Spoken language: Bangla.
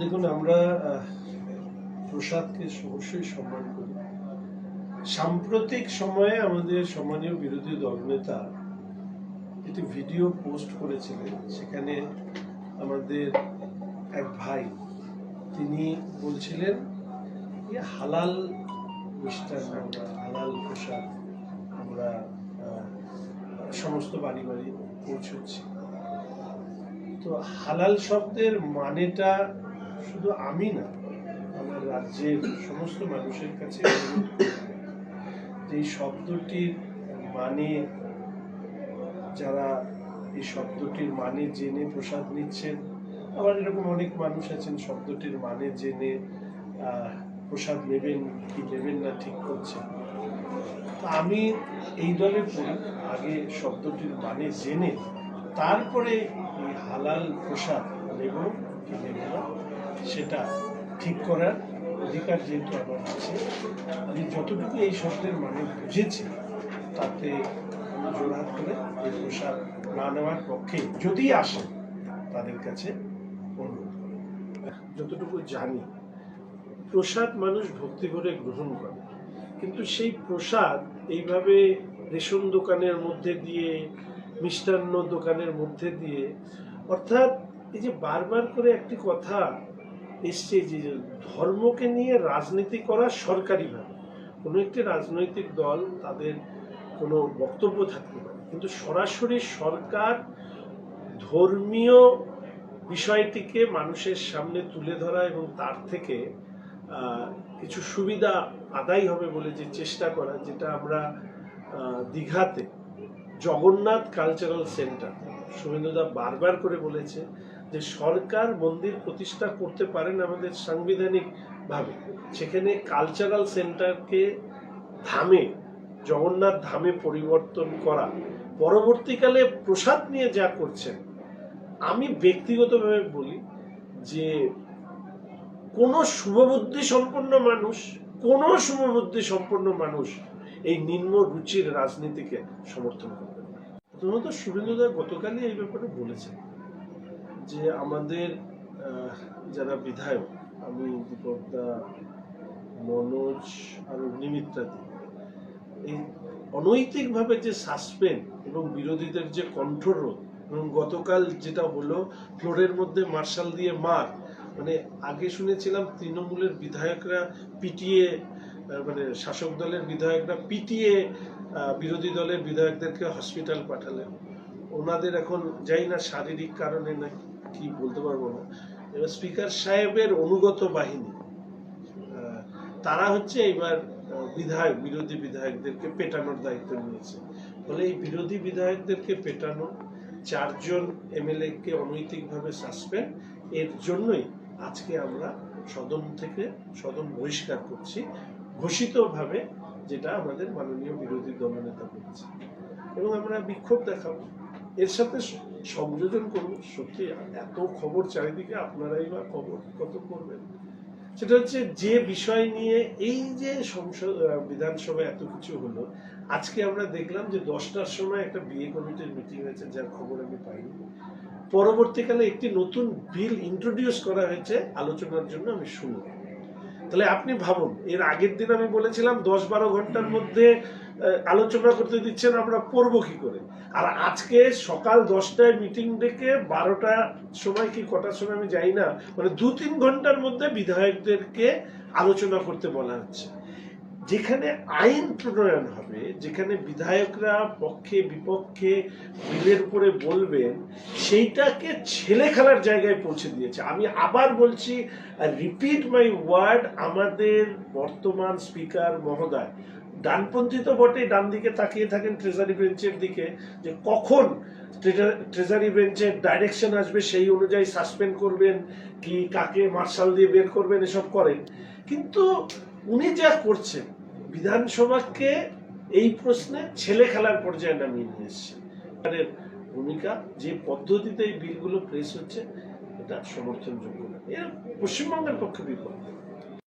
দেখুন, আমরা প্রসাদকে অবশ্যই সম্মান করি। সাম্প্রতিক সময়ে আমাদের সম্মানীয় বিরোধী দলনেতা একটি ভিডিও পোস্ট করেছিলেন। সেখানে আমাদের এক ভাই, তিনি বলছিলেন যে হালাল মিষ্টান্ন বা হালাল প্রসাদ আমরা সমস্ত বাড়ি বাড়ি পৌঁছচ্ছি। তো হালাল শব্দের মানেটা শুধু আমি না, আমার রাজ্যের সমস্ত মানুষের কাছে যে শব্দটির মানে যারা এই শব্দটির মানে জেনে প্রসাদ নিচ্ছেন, আবার এরকম অনেক মানুষ আছেন শব্দটির মানে জেনে প্রসাদ নেবেন কি নেবেন না ঠিক করছেন। আমি এই দলে পড়ি, আগে শব্দটির মানে জেনে, তারপরে এই হালাল প্রসাদ নেব কি নেব না সেটা ঠিক করার অধিকার যেহেতু আমার আছে, আমি যতটুকু এই শব্দের মানে বুঝেছি, তাতে জোড়হাত করে এই প্রসাদ না নেওয়ার পক্ষে যদি আসে, তাদের কাছে অনুরোধ যতটুকু জানি, প্রসাদ মানুষ ভক্তি করে গ্রহণ করে, কিন্তু সেই প্রসাদ এইভাবে রেশন দোকানের মধ্যে দিয়ে, মিষ্টান্ন দোকানের মধ্যে দিয়ে, অর্থাৎ এই যে বারবার করে একটি কথা এসছে যে ধর্মকে নিয়ে রাজনীতি করা সরকারিভাবে কোনো একটি রাজনৈতিক দল তাদের কোনো বক্তব্য থাকতে পারে। কিন্তু সরাসরি সরকার ধর্মীয় বিষয়টিকে মানুষের সামনে তুলে ধরা এবং তার থেকে কিছু সুবিধা আদায় হবে বলে যে চেষ্টা করা, যেটা আমরা দীঘাতে জগন্নাথ কালচারাল সেন্টার শুভেন্দুদা বারবার করে বলেছে যে সরকার মন্দির প্রতিষ্ঠা করতে পারেন আমাদের সাংবিধানিক ভাবে। সেখানে কালচারাল সেন্টারকে ধামে, জগন্নাথ ধামে পরিবর্তন করা। পরবর্তীকালে প্রসাদ নিয়ে যা করছেন, আমি ব্যক্তিগতভাবে বলি যে কোনো শুভবুদ্ধি সম্পন্ন মানুষ, কোনো শুভবুদ্ধি সম্পন্ন মানুষ এই নিম্ন রুচির রাজনীতিকে সমর্থন করবে না প্রথমত শুভেন্দুদা গতকালই এই ব্যাপারে বলেছেন যে আমাদের যারা বিধায়ক, আমি দীপকদা মনোজ আর অগ্নিমিত্রাদি, এই অনৈতিকভাবে যে সাসপেন্ড এবং বিরোধীদের যে কণ্ঠরোধ এবং গতকাল যেটা হলো ফ্লোরের মধ্যে মার্শাল দিয়ে মার মানে আগে শুনেছিলাম তৃণমূলের বিধায়করা পিটিয়ে মানে শাসক দলের বিধায়করা পিটিয়ে বিরোধী দলের বিধায়কদেরকে হসপিটাল পাঠালেন। ওনাদের এখন যাই না শারীরিক কারণে না কি বলতে পারব না। এবার স্পিকার সাহেবের অনুগত বাহিনী তারা হচ্ছে এবার বিধায়ক, বিরোধী বিধায়কদেরকে পেটানোর দায়িত্ব নিয়েছে। ফলে এই বিরোধী বিধায়কদেরকে পেটানো, চারজন এমএলএ কে অনৈতিকভাবে সাসপেন্ড এর জন্যই আজকে আমরা সদন থেকে, সদন বহিষ্কার করছি। ঘোষিতভাবে যেটা আমাদের মাননীয় বিরোধী দলনেতা বলেছে এবং আমরা বিক্ষোভ দেখাবো। এর সাথে সংযোজন করব। সত্যি, এত খবর চারিদিকে আপনারাই বা খবর কত করবেন। সেটা হচ্ছে যে বিষয় নিয়ে এই যে সংসদ বিধানসভায় এত কিছু হলো, আজকে আমরা দেখলাম যে দশটার সময় একটা বিয়ে কমিটির মিটিং হয়েছে, যার খবর আমি পাইনি। পরবর্তীকালে একটি নতুন বিল ইন্ট্রোডিউস করা হয়েছে। আলোচনার জন্য আমি শুনলাম তাহলে আপনি ভাবুন, এর আগের দিন আমি বলেছিলাম দশ বারো ঘণ্টার মধ্যে আলোচনা করতে দিচ্ছেন, আমরা পড়ব কি করে? আর আজকে সকাল দশটায় মিটিং ডেকে বারোটা সময় কি কটার সময় আমি যাই না মানে দু তিন ঘণ্টার মধ্যে বিধায়কদেরকে আলোচনা করতে বলা হচ্ছে। যেখানে আইন প্রণয়ন হবে, যেখানে বিধায়করা পক্ষে, বিপক্ষে, বিলের উপরে বলবেন সেইটাকে ছেলে খেলার জায়গায় পৌঁছে দিয়েছে। আমি আবার বলছি রিপিট মাই ওয়ার্ড আমাদের বর্তমান স্পিকার মহোদয়, ডানপন্থী তো বটে ডান দিকে তাকিয়ে থাকেন ট্রেজারি বেঞ্চের দিকে, যে কখন ট্রেজারি বেঞ্চের ডাইরেকশন আসবে, সেই অনুযায়ী সাসপেন্ড করবেন, কি, কাকে মার্শাল দিয়ে বের করবেন, এসব করেন। কিন্তু উনি যা করছেন বিধানসভাকে এই প্রশ্নে ছেলে খেলার পর্যায়ে নামিয়ে নিয়ে এসছে। ভূমিকা, যে পদ্ধতিতে এই বিলগুলো প্রেস হচ্ছে, এটা সমর্থনযোগ্য না। এর পশ্চিমবঙ্গের পক্ষে বিপদ।